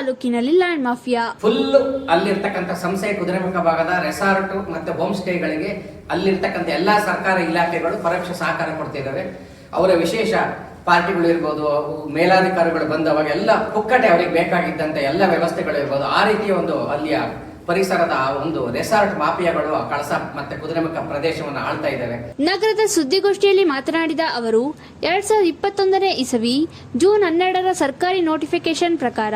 ತಾಲೂಕಿನಲ್ಲಿ land mafia. Full ಅಲ್ಲಿರ್ತಕ್ಕಂಥ ಸಂಸ್ಥೆ ಕುದುರೆಮುಖ ಭಾಗದ ರೆಸಾರ್ಟ್ ಮತ್ತೆ ಹೋಮ್ ಸ್ಟೇಗಳಿಗೆ ಅಲ್ಲಿರ್ತಕ್ಕಂಥ ಎಲ್ಲಾ ಸರ್ಕಾರ ಇಲಾಖೆಗಳು ಪರೋಕ್ಷ ಸಹಕಾರ ಕೊಡ್ತಿದ್ದಾವೆ. ಅವರ ವಿಶೇಷ ಪಾರ್ಟಿಗಳು ಇರ್ಬೋದು ಮೇಲಾಧಿಕಾರಿಗಳು ಬಂದವಾಗ ಎಲ್ಲ ಪುಕ್ಕಟೆ ಅವರಿಗೆ ಬೇಕಾಗಿದ್ದಂತ ಎಲ್ಲ ವ್ಯವಸ್ಥೆಗಳು ಇರ್ಬೋದು. ಆ ರೀತಿಯ ಒಂದು ಅಲ್ಲಿಯ ಪರಿಸರದ ಒಂದು ರೆಸಾರ್ಟ್ ಮಾಫಿಯಾಗಳು ಕಳಸ ಮತ್ತೆ ಕುದುರೆಮುಖ ಪ್ರದೇಶವನ್ನು ಆಳ್ತಾ ಇದ್ದಾರೆ ನಗರದ ಸುದ್ದಿಗೋಷ್ಠಿಯಲ್ಲಿ ಮಾತನಾಡಿದ ಅವರು ಎರಡ್ ಸಾವಿರದ ಇಪ್ಪತ್ತೊಂದನೇ ಇಸವಿ ಜೂನ್ ಹನ್ನೆರಡರ ಸರ್ಕಾರಿ ನೋಟಿಫಿಕೇಶನ್ ಪ್ರಕಾರ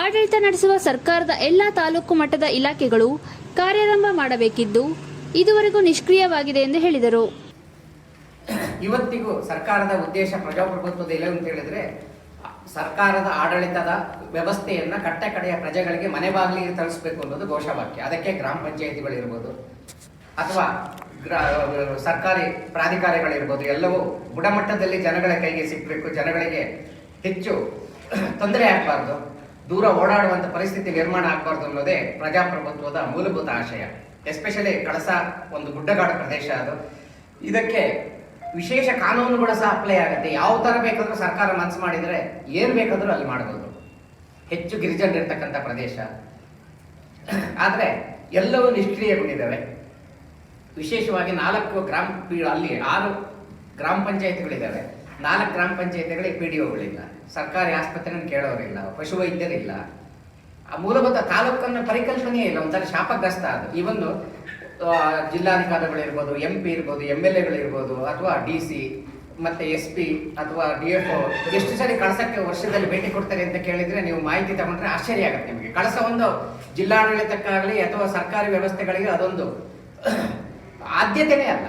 ಆಡಳಿತ ನಡೆಸುವ ಸರ್ಕಾರದ ಎಲ್ಲಾ ತಾಲೂಕು ಮಟ್ಟದ ಇಲಾಖೆಗಳು ಕಾರ್ಯಾರಂಭ ಮಾಡಬೇಕಿದ್ದು ಇದುವರೆಗೂ ನಿಷ್ಕ್ರಿಯವಾಗಿದೆ ಎಂದು ಹೇಳಿದರು. ಇವತ್ತಿಗೂ ಸರ್ಕಾರದ ಉದ್ದೇಶ ಪ್ರಜಾಪ್ರಭುತ್ವದ ಇಲ್ಲ ಅಂತ ಹೇಳಿದ್ರೆ, ಸರ್ಕಾರದ ಆಡಳಿತದ ವ್ಯವಸ್ಥೆಯನ್ನ ಕಟ್ಟ ಕಡೆಯ ಪ್ರಜೆಗಳಿಗೆ ಮನೆ ಬಾಗಿಲಿಗೆ ತಲುಪಿಸಬೇಕು ಅನ್ನೋದು ಘೋಷವಾಕ್ಯ. ಅದಕ್ಕೆ ಗ್ರಾಮ ಪಂಚಾಯಿತಿಗಳಿರ್ಬೋದು, ಅಥವಾ ಸರ್ಕಾರಿ ಪ್ರಾಧಿಕಾರಗಳಿರ್ಬೋದು, ಎಲ್ಲವೂ ಗುಣಮಟ್ಟದಲ್ಲಿ ಜನಗಳ ಕೈಗೆ ಸಿಗಬೇಕು, ಜನಗಳಿಗೆ ಹೆಚ್ಚು ತೊಂದರೆ ಆಗಬಾರ್ದು. ದೂರ ಓಡಾಡುವಂಥ ಪರಿಸ್ಥಿತಿ ನಿರ್ಮಾಣ ಆಗಬಾರ್ದು ಅನ್ನೋದೇ ಪ್ರಜಾಪ್ರಭುತ್ವದ ಮೂಲಭೂತ ಆಶಯ. ಎಸ್ಪೆಷಲಿ ಕಳಸ ಒಂದು ಗುಡ್ಡಗಾಡು ಪ್ರದೇಶ ಅದು. ಇದಕ್ಕೆ ವಿಶೇಷ ಕಾನೂನುಗಳು ಸಹ ಅಪ್ಲೈ ಆಗುತ್ತೆ. ಯಾವ ತರ ಬೇಕಾದರೂ ಸರ್ಕಾರ ಮನಸ್ಸು ಮಾಡಿದ್ರೆ ಏನ್ ಬೇಕಾದರೂ ಅಲ್ಲಿ ಮಾಡಬಹುದು ಹೆಚ್ಚು ಗಿರಿಜನರಿರ್ತಕ್ಕಂಥ ಪ್ರದೇಶ. ಆದರೆ ಎಲ್ಲವೂ ನಿಷ್ಕ್ರಿಯಗೊಂಡಿದ್ದಾವೆ. ವಿಶೇಷವಾಗಿ ನಾಲ್ಕು ಗ್ರಾಮ ಅಲ್ಲಿ ಆರು ಗ್ರಾಮ ಪಂಚಾಯತಿಗಳಿದ್ದಾವೆ. ನಾಲ್ಕು ಗ್ರಾಮ ಪಂಚಾಯತಿಗಳಿಗೆ ಪಿ ಡಿ ಒಗಳಿಲ್ಲ ಸರ್ಕಾರಿ ಆಸ್ಪತ್ರೆಯನ್ನು ಕೇಳೋರಿಲ್ಲ, ಪಶುವೈದ್ಯರಿಲ್ಲ. ಆ ಮೂಲಭೂತ ತಾಲೂಕನ್ನ ಪರಿಕಲ್ಪನೆಯೇ ಇಲ್ಲ ಒಂಥರ ಶಾಪಗ್ರಸ್ತ ಅದು. ಈ ಒಂದು ಜಿಲ್ಲಾಧಿಕಾರಿಗಳಿರ್ಬೋದು ಎಂ ಪಿ ಇರ್ಬೋದು ಎಂ ಎಲ್ ಎಗಳಿರ್ಬೋದು ಅಥವಾ ಡಿ ಸಿ ಮತ್ತೆ ಎಸ್ ಪಿ ಅಥವಾ ಡಿ ಎಫ್ ಒ ಎಷ್ಟು ಸರಿ ಕಳಸಕ್ಕೆ ವರ್ಷದಲ್ಲಿ ಭೇಟಿ ಕೊಡ್ತಾರೆ ಅಂತ ಕೇಳಿದ್ರೆ ನೀವು ಮಾಹಿತಿ ತಗೊಂಡ್ರೆ ಆಶ್ಚರ್ಯ ಆಗುತ್ತೆ ನಿಮಗೆ. ಕಳಸ ಒಂದು ಜಿಲ್ಲಾಡಳಿತಕ್ಕಾಗಲಿ ಅಥವಾ ಸರ್ಕಾರಿ ವ್ಯವಸ್ಥೆಗಳಿಗೆ ಅದೊಂದು ಆದ್ಯತೆನೇ ಅಲ್ಲ.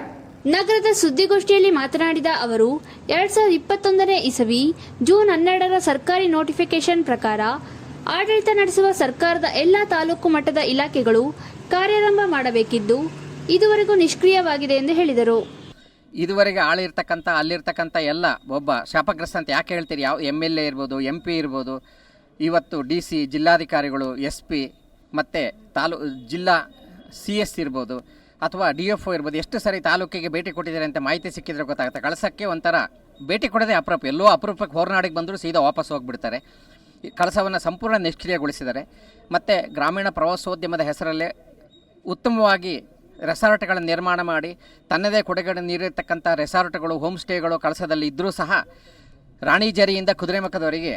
ನಗರದ ಸುದ್ದಿಗೋಷ್ಠಿಯಲ್ಲಿ ಮಾತನಾಡಿದ ಅವರು, ಎರಡ್ ಸಾವಿರದ ಇಪ್ಪತ್ತೊಂದನೇ ಇಸವಿ ಜೂನ್ ಹನ್ನೆರಡರ ಸರ್ಕಾರಿ ನೋಟಿಫಿಕೇಶನ್ ಪ್ರಕಾರ ಆಡಳಿತ ನಡೆಸುವ ಸರ್ಕಾರದ ಎಲ್ಲಾ ತಾಲೂಕು ಮಟ್ಟದ ಇಲಾಖೆಗಳು ಕಾರ್ಯಾರಂಭ ಮಾಡಬೇಕಿದ್ದು ಇದುವರೆಗೂ ನಿಷ್ಕ್ರಿಯವಾಗಿದೆ ಎಂದು ಹೇಳಿದರು. ಇದುವರೆಗೆ ಆಳಿರ್ತಕ್ಕಂಥ, ಅಲ್ಲಿರ್ತಕ್ಕಂಥ ಎಲ್ಲ ಒಬ್ಬ ಶಾಪಗ್ರಸ್ತ ಅಂತ ಯಾಕೆ ಹೇಳ್ತೀರಿ? ಯಾವ ಎಂ ಎಲ್ ಎ ಇರ್ಬೋದು ಎಂ ಪಿ ಇರ್ಬೋದು, ಇವತ್ತು ಡಿ ಸಿ, ಜಿಲ್ಲಾಧಿಕಾರಿಗಳು, ಎಸ್ ಪಿ ಮತ್ತು ತಾಲೂ, ಜಿಲ್ಲಾ ಸಿ ಎಸ್ ಇರ್ಬೋದು. ಅಥವಾ ಡಿ ಎಫ್ ಒ ಇರ್ಬೋದು, ಎಷ್ಟು ಸರಿ ತಾಲೂಕಿಗೆ ಭೇಟಿ ಕೊಟ್ಟಿದ್ದಾರೆ ಅಂತ ಮಾಹಿತಿ ಸಿಕ್ಕಿದ್ರೆ ಗೊತ್ತಾಗುತ್ತೆ. ಕಳಸಕ್ಕೆ ಒಂಥರ ಭೇಟಿ ಕೊಡೋದೇ ಅಪರೂಪ. ಎಲ್ಲೋ ಅಪರೂಪಕ್ಕೆ ಹೊರನಾಡಿಗೆ ಬಂದರೂ ಸೀದಾ ವಾಪಸ್ ಹೋಗಿಬಿಡ್ತಾರೆ. ಕಳಸವನ್ನು ಸಂಪೂರ್ಣ ನಿಷ್ಕ್ರಿಯಗೊಳಿಸಿದ್ದಾರೆ. ಮತ್ತು ಗ್ರಾಮೀಣ ಪ್ರವಾಸೋದ್ಯಮದ ಹೆಸರಲ್ಲೇ ಉತ್ತಮವಾಗಿ ರೆಸಾರ್ಟ್ಗಳ ನಿರ್ಮಾಣ ಮಾಡಿ, ತನ್ನದೇ ಕೊಡಗಡೆ ನೀಡಿರ್ತಕ್ಕಂಥ ರೆಸಾರ್ಟ್ಗಳು, ಹೋಮ್ ಸ್ಟೇಗಳು ಕಳಸದಲ್ಲಿ ಇದ್ದರೂ ಸಹ ರಾಣಿಜರಿಯಿಂದ ಕುದುರೆಮುಖದವರೆಗೆ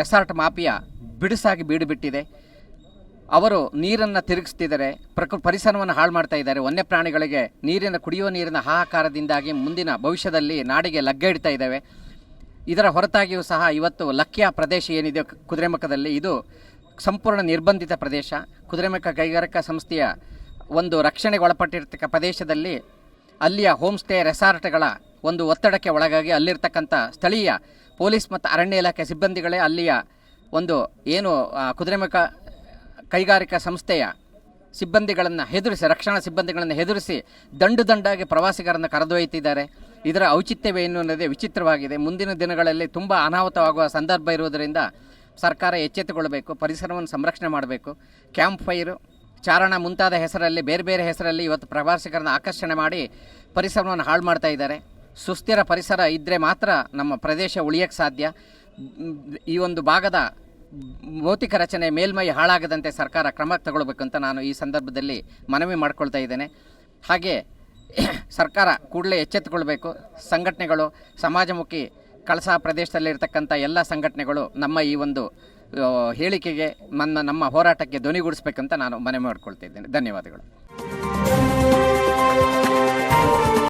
ರೆಸಾರ್ಟ್ ಮಾಫಿಯಾ ಬಿಡುಸಾಗಿ ಬೀಡುಬಿಟ್ಟಿದೆ. ಅವರು ನೀರನ್ನು ತಿರುಗಿಸ್ತಿದ್ದಾರೆ, ಪ್ರಕೃ ಪರಿಸರವನ್ನು ಹಾಳು ಮಾಡ್ತಾ ಇದ್ದಾರೆ. ವನ್ಯ ಪ್ರಾಣಿಗಳಿಗೆ ನೀರಿನ, ಕುಡಿಯುವ ನೀರಿನ ಹಾಹಾಕಾರದಿಂದಾಗಿ ಮುಂದಿನ ಭವಿಷ್ಯದಲ್ಲಿ ನಾಡಿಗೆ ಲಗ್ಗೆ ಇಡ್ತಾ ಇದ್ದಾವೆ. ಇದರ ಹೊರತಾಗಿಯೂ ಸಹ ಇವತ್ತು ಲಕ್ಕಿಯ ಪ್ರದೇಶ ಏನಿದೆ ಕುದುರೆಮುಖದಲ್ಲಿ, ಇದು ಸಂಪೂರ್ಣ ನಿರ್ಬಂಧಿತ ಪ್ರದೇಶ. ಕುದುರೆಮುಖ ಕೈಗಾರಿಕಾ ಸಂಸ್ಥೆಯ ಒಂದು ರಕ್ಷಣೆಗೆ ಒಳಪಟ್ಟಿರ್ತಕ್ಕ ಪ್ರದೇಶದಲ್ಲಿ ಅಲ್ಲಿಯ ಹೋಮ್ ಸ್ಟೇ ರೆಸಾರ್ಟ್ಗಳ ಒಂದು ಒತ್ತಡಕ್ಕೆ ಒಳಗಾಗಿ ಅಲ್ಲಿರ್ತಕ್ಕಂಥ ಸ್ಥಳೀಯ ಪೊಲೀಸ್ ಮತ್ತು ಅರಣ್ಯ ಇಲಾಖೆ ಸಿಬ್ಬಂದಿಗಳೇ ಅಲ್ಲಿಯ ಒಂದು ಏನು ಕುದುರೆಮುಖ ಕೈಗಾರಿಕಾ ಸಂಸ್ಥೆಯ ಸಿಬ್ಬಂದಿಗಳನ್ನು ಹೆದರಿಸಿ, ರಕ್ಷಣಾ ಸಿಬ್ಬಂದಿಗಳನ್ನು ಹೆದರಿಸಿ ದಂಡು ದಂಡಾಗಿ ಪ್ರವಾಸಿಗರನ್ನು ಕರೆದೊಯ್ಯುತ್ತಿದ್ದಾರೆ. ಇದರ ಔಚಿತ್ಯವೇನು ಅನ್ನೋದೇ ವಿಚಿತ್ರವಾಗಿದೆ. ಮುಂದಿನ ದಿನಗಳಲ್ಲಿ ತುಂಬ ಅನಾಹುತವಾಗುವ ಸಂದರ್ಭ ಇರುವುದರಿಂದ ಸರ್ಕಾರ ಎಚ್ಚೆತ್ತುಕೊಳ್ಳಬೇಕು ಪರಿಸರವನ್ನು ಸಂರಕ್ಷಣೆ ಮಾಡಬೇಕು. ಕ್ಯಾಂಪ್ ಫೈರು, ಚಾರಣ ಮುಂತಾದ ಹೆಸರಲ್ಲಿ, ಬೇರೆ ಬೇರೆ ಹೆಸರಲ್ಲಿ ಇವತ್ತು ಪ್ರವಾಸಿಗರನ್ನು ಆಕರ್ಷಣೆ ಮಾಡಿ ಪರಿಸರವನ್ನು ಹಾಳು ಮಾಡ್ತಾ ಇದ್ದಾರೆ. ಸುಸ್ಥಿರ ಪರಿಸರ ಇದ್ದರೆ ಮಾತ್ರ ನಮ್ಮ ಪ್ರದೇಶ ಉಳಿಯೋಕ್ಕೆ ಸಾಧ್ಯ. ಈ ಒಂದು ಭಾಗದ ಭೌತಿಕ ರಚನೆ ಮೇಲ್ಮೈ ಹಾಳಾಗದಂತೆ ಸರ್ಕಾರ ಕ್ರಮ ತಗೊಳ್ಬೇಕಂತ ನಾನು ಈ ಸಂದರ್ಭದಲ್ಲಿ ಮನವಿ ಮಾಡ್ಕೊಳ್ತಾ ಇದ್ದೇನೆ. ಹಾಗೆ ಸರ್ಕಾರ ಕೂಡಲೇ ಎಚ್ಚೆತ್ತುಕೊಳ್ಬೇಕು. ಸಂಘಟನೆಗಳು, ಸಮಾಜಮುಖಿ, ಕಳಸಾ ಪ್ರದೇಶದಲ್ಲಿರ್ತಕ್ಕಂಥ ಎಲ್ಲ ಸಂಘಟನೆಗಳು ನಮ್ಮ ಈ ಒಂದು ಹೇಳಿಕೆಗೆ, ನನ್ನ, ನಮ್ಮ ಹೋರಾಟಕ್ಕೆ ಧ್ವನಿಗೂಡಿಸ್ಬೇಕಂತ ನಾನು ಮನವಿ ಮಾಡ್ಕೊಳ್ತಾ ಇದ್ದೇನೆ. ಧನ್ಯವಾದಗಳು.